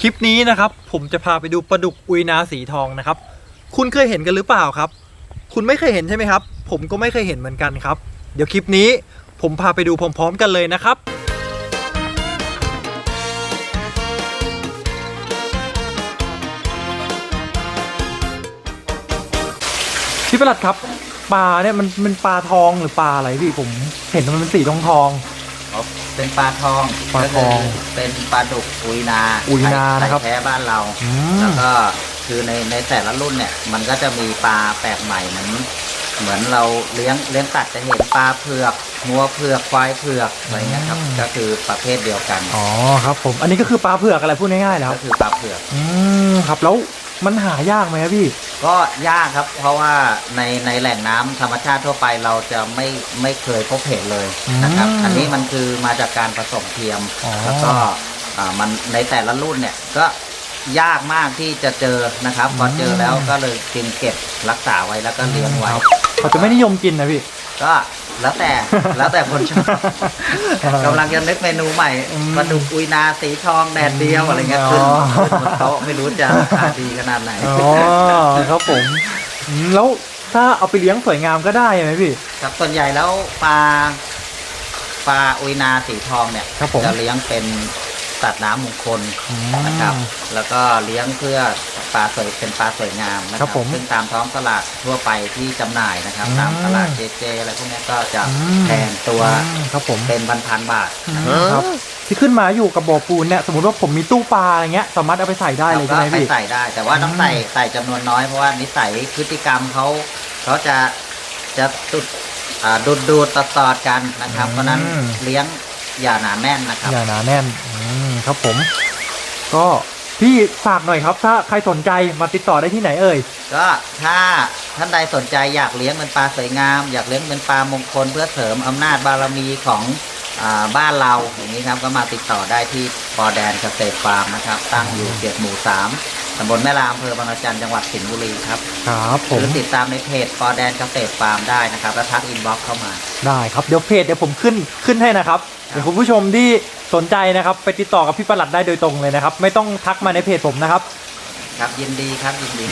คลิปนี้นะครับผมจะพาไปดูปลาดุกอุยนาสีทองนะครับ คุณเคยเห็นกันหรือเปล่าครับ คุณไม่เคยเห็นใช่ไหมครับ ผมก็ไม่เคยเห็นเหมือนกันครับ เดี๋ยวคลิปนี้ผมพาไปดูพร้อมๆกันเลยนะครับพี่ประหลัดครับปลาเนี่ยมันมันปลาทองหรือปลาอะไรพี่ผมเห็นมันเป็นสีทองทอง เป็นปลาทองปลาทองก็คืเป็นปลาดุกอุยนาอุยนาไทนะครับแท้บ้านเราอืม แล้วก็คือในในแต่ละรุ่นเนี่ย มันก็จะมีปลาแปลกใหม่เหมือนเหมือนเราเลี้ยงเลี้ยงตัดจะเห็นปลาเผือกงัวเผือกควายเผือกอะไรเงี้ยครับ ก็คือประเภทเดียวกันอ๋อครับผม อันนี้ก็คือปลาเผือกอะไรพูดง่ายๆแล้วก็คือปลาเผือก อืมครับแล้วมันหายากไหมครับพี่ ก็ยากครับ เพราะว่าในในแหล่งน้ำธรรมชาติทั่วไปเราจะไม่ไม่เคยพบเห็นเลยนะครับอืมอันนี้มันคือมาจากการผสมเทียมอ๋อแล้วก็อ่ามันในแต่ละรุ่นเนี่ยก็ยากมากที่จะเจอนะครับพอเจอแล้วก็เลยจึงเก็บรักษาไว้แล้วก็เลี้ยงไว้ครับเขาจะไม่นิยมกินนะพี่ก็ แล้วแต่แล้วแต่คนชอบกำลังจะนึกเมนูใหม่อืมปลาดุกอุยนาสีทองแดดเดียวอะไรเงี้ยอ๋อขึ้นขึ้นบนโต๊ะไม่รู้จะราคาดีขนาดไหนอ๋อครับผมอืมแล้วถ้าเอาไปเลี้ยงสวยงามก็ได้ไหมพี่ครับส่วนใหญ่แล้วปลาปลาอุยนาสีทองเนี่ยครับผมจะเลี้ยงเป็น สัตว์น้ำมงคลอืมนะครับ แล้วก็เลี้ยงเพื่อปลาสวยเป็นปลาสวยงามนะคครัรับบผมซึ่งตามท้องตลาดทั่วไปที่จำหน่ายนะครับอืมตามตลาดเจเจอะไรพวกเนี้ยก็จะอืมแพงตัวอืมครับผมเป็นพันพันๆบาทครับที่ขึ้นมาอยู่กับบ่อปูนเนี่ยสมมติว่าผมมีตู้ปลาอะไรเงี้ยสามารถเอาไปใส่ได้เลยก็ใช่ไหมไปพี่ใส่ได้ แต่ว่าต้องอืมใส่ใส่จำนวนน้อยเพราะว่านิสัยพฤติกรรมเขาเขาจะจะตุดอ่าดูดดูดตอดตอดๆกันนะครับ เพราะฉะนั้นเลี้ยงอย่าหนาแน่นนะครับ อย่าหนาแน่นอืม ครับผม ก็พี่ฝากหน่อยครับ ถ้าใครสนใจมาติดต่อได้ที่ไหนเอ่ย ก็ถ้าท่านใดสนใจอยากเลี้ยงเป็นปลาสวยงาม อยากเลี้ยงเป็นปลามงคลเพื่อเสริมอำนาจบารมีของอาบ้านเราอย่างนี้ครับก็มาติดต่อได้ที่ปอแดนเกษตรฟาร์มนะครับ ตั้งอยู่เขตหมู่สาม ตำบลแม่ลาอำเภอบางระจันจังหวัดสิงห์บุรีครับครับผหมรือติดตามในเพจปอแดนเกษตรฟาร์มได้นะครับ แล้วทักอินบ็อกเข้ามา ได้ครับเดี๋ยวเพจเดี๋ยวผมขึ้นขึ้นให้นะครับเดี๋ยวคุณผู้ชมที่สนใจนะครับ ไปติดต่อกับพี่ประหลัดได้โดยตรงเลยนะครับ ไม่ต้องทักมาในเพจผมนะครับ ครับยินดีครับยินดี